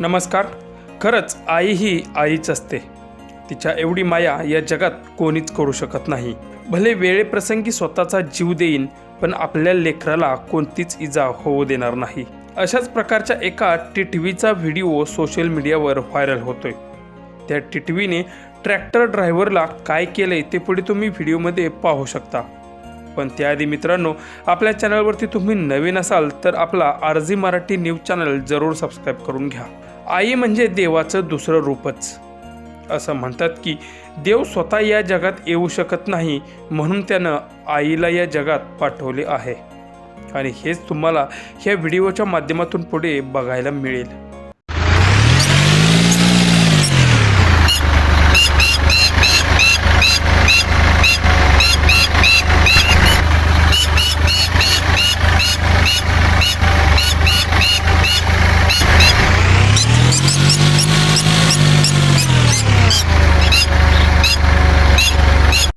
नमस्कार. खरंच आई ही आईच असते. तिच्या एवढी माया या जगात कोणीच करू शकत नाही. भले वेळेप्रसंगी स्वतःचा जीव देईन पण आपल्या लेकराला कोणतीच इजा होऊ देणार नाही. अशाच प्रकारच्या एका टिटवीचा व्हिडिओ सोशल मीडियावर व्हायरल होतोय. त्या टिटवीने ट्रॅक्टर ड्रायव्हरला काय केलंय ते पुढे तुम्ही व्हिडिओमध्ये पाहू शकता. पण त्याआधी मित्रांनो आपल्या चॅनलवरती तुम्ही नवीन असाल तर आपला आरजी मराठी न्यूज चॅनल जरूर सबस्क्राईब करून घ्या. आई म्हणजे देवाचं दुसरं रूपच. असं म्हणतात की देव स्वतः या जगात येऊ शकत नाही म्हणून त्यानं आईला या जगात पाठवले आहे. आणि हेच तुम्हाला ह्या व्हिडिओच्या माध्यमातून पुढे बघायला मिळेल.